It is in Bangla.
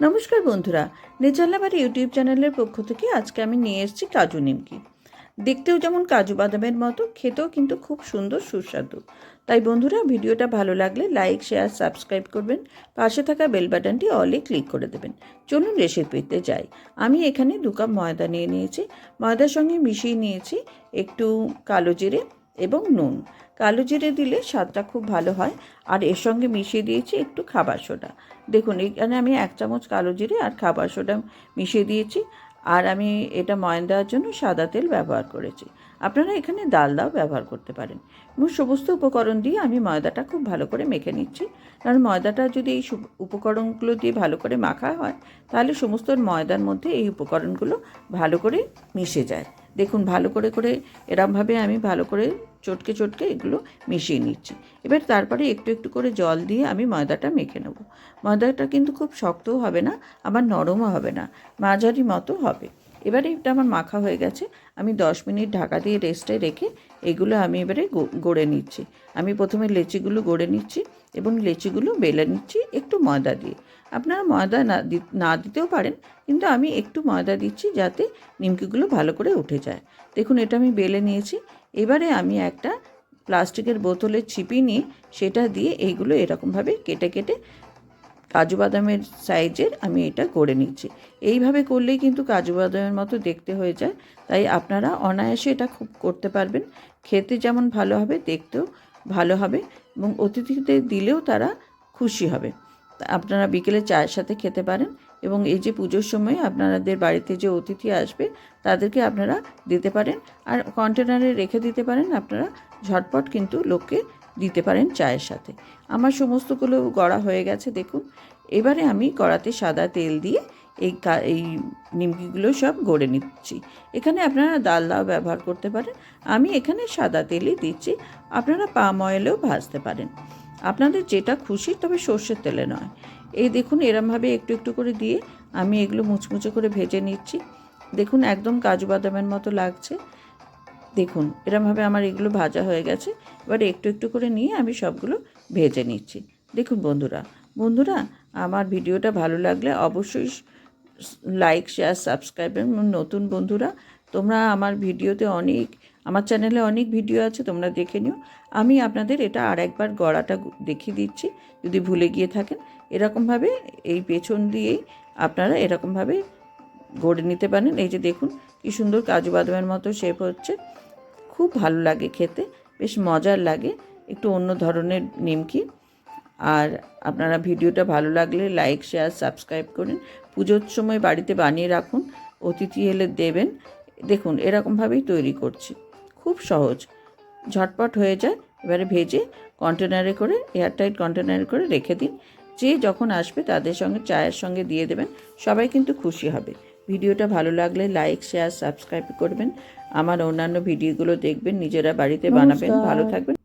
নমস্কার বন্ধুরা নেচারলাবার ইউটিউব চ্যানেলের পক্ষ থেকে আজকে আমি নিয়ে এসেছি কাজু নিমকি। দেখতেও যেমন কাজু বাদামের মতো, খেতেও কিন্তু খুব সুন্দর, সুস্বাদু। তাই বন্ধুরা, ভিডিওটা ভালো লাগলে লাইক, শেয়ার, সাবস্ক্রাইব করবেন। পাশে থাকা বেল বাটনটি অলে ক্লিক করে দেবেন। চলুন রেসিপিতে যাই। আমি এখানে দু কাপ ময়দা নিয়ে নিয়েছি। ময়দার সঙ্গে মিশিয়ে নিয়েছি একটু কালো জিরে এবং নুন। কালো জিরে দিলে স্বাদটা খুব ভালো হয়। আর এর সঙ্গে মিশিয়ে দিয়েছি একটু খাবার সোডা। দেখুন, এখানে আমি এক চামচ কালো জিরে আর খাবার সোডা মিশিয়ে দিয়েছি। আর আমি এটা ময়ন দেওয়ার জন্য সাদা তেল ব্যবহার করেছি। আপনারা এখানে ডালদাও ব্যবহার করতে পারেন। এবং সমস্ত উপকরণ দিয়ে আমি ময়দাটা খুব ভালো করে মেখে নিচ্ছি। কারণ ময়দাটা যদি এই উপকরণগুলো দিয়ে ভালো করে মাখা হয়, তাহলে সমস্ত ময়দার মধ্যে এই উপকরণগুলো ভালো করে মিশে যায়। দেখুন, ভালো করে করে এরমভাবে আমি ভালো করে চটকে চটকে এগুলো মিশিয়ে নিচ্ছি। এবার তারপরে একটু একটু করে জল দিয়ে আমি ময়দাটা মেখে নেব। ময়দাটা কিন্তু খুব শক্তও হবে না, আবার নরমও হবে না, মাঝারি মতো হবে। এবারে এটা আমার মাখা হয়ে গেছে। আমি দশ মিনিট ঢাকা দিয়ে রেস্টে রেখে এগুলো আমি এবারে গড়ে নিচ্ছি। আমি প্রথমে লেচিগুলো গড়ে নিচ্ছি এবং লেচিগুলো বেলে নিচ্ছি একটু ময়দা দিয়ে। আপনারা ময়দা না না দিতেও পারেন, কিন্তু আমি একটু ময়দা দিচ্ছি যাতে নিমকিগুলো ভালো করে উঠে যায়। দেখুন, এটা আমি বেলে নিয়েছি। এবারে আমি একটা প্লাস্টিকের বোতলে ছিপি নিয়ে সেটা দিয়ে এইগুলো এরকমভাবে কেটে কেটে কাজু বাদামের সাইজের আমি এটা করে নিচ্ছি। এইভাবে করলেই কিন্তু কাজু বাদামের মতো দেখতে হয়ে যায়। তাই আপনারা অনায়াসে এটা খুব করতে পারবেন। খেতে যেমন ভালো হবে, দেখতেও ভালো হবে এবং অতিথিদের দিলেও তারা খুশি হবে। আপনারা বিকেলে চায়ের সাথে খেতে পারেন এবং এই যে পুজোর সময় আপনাদের বাড়িতে যে অতিথি আসবে, তাদেরকে আপনারা দিতে পারেন। আর কন্টেনারে রেখে দিতে পারেন। আপনারা ঝটপট কিন্তু লোককে দিতে পারেন চায়ের সাথে। আমার সমস্তগুলো গড়া হয়ে গেছে, দেখুন। এবারে আমি কড়াতে সাদা তেল দিয়ে এই এই নিমকিগুলো সব গড়ে নিচ্ছি। এখানে আপনারা ডালদাও ব্যবহার করতে পারেন। আমি এখানে সাদা তেলই দিচ্ছি। আপনারা পাম অয়েলেও ভাজতে পারেন। আপনাদের যেটা খুশি, তবে সর্ষের তেলে নয়। এই দেখুন, এরমভাবে একটু একটু করে দিয়ে আমি এগুলো মুচমুচে করে ভেজে নিচ্ছি। দেখুন, একদম কাজু বাদামের মতো লাগছে। দেখুন, এরমভাবে আমার এগুলো ভাজা হয়ে গেছে। এবার একটু একটু করে নিয়ে আমি সবগুলো ভেজে নিচ্ছি। দেখুন বন্ধুরা বন্ধুরা, আমার ভিডিওটা ভালো লাগলে অবশ্যই লাইক শেয়ার সাবস্ক্রাইব নতুন বন্ধুরা, তোমরা আমার ভিডিওতে অনেক, আমার চ্যানেলে অনেক ভিডিও আছে, তোমরা দেখে নিও। আমি আপনাদের এটা আর একবার গড়াটা দেখিয়ে দিচ্ছি, যদি ভুলে গিয়ে থাকেন। এরকমভাবে এই পেছন দিয়েই আপনারা এরকমভাবে গড়ে নিতে পারেন। এই যে দেখুন, কি সুন্দর কাজু বাদামের মতো শেপ হচ্ছে। খুব ভালো লাগে খেতে, বেশ মজার লাগে। একটু অন্য ধরনের নিমকি। আর আপনারা ভিডিওটা ভালো লাগলে লাইক শেয়ার সাবস্ক্রাইব করুন। পুজোর সময় বাড়িতে বানিয়ে রাখুন, অতিথি এলে দেবেন। দেখুন, এরকমভাবেই তৈরি করছি। খুব সহজ। ঝটপট হয়ে যায়। এবারে ভেজে কন্টেনারে করে এয়ারটাইট কন্টেনারে করে রেখে দিন। যে যখন আসবে তাদের সঙ্গে, চায়ের সঙ্গে দিয়ে দেবেন। সবাই কিন্তু খুশি হবে। ভিডিওটা ভালো লাগলে লাইক শেয়ার সাবস্ক্রাইব করবেন। আমার অন্যান্য ভিডিওগুলো দেখবেন নিজেরা বাড়িতে বানাবেন। ভালো থাকবেন।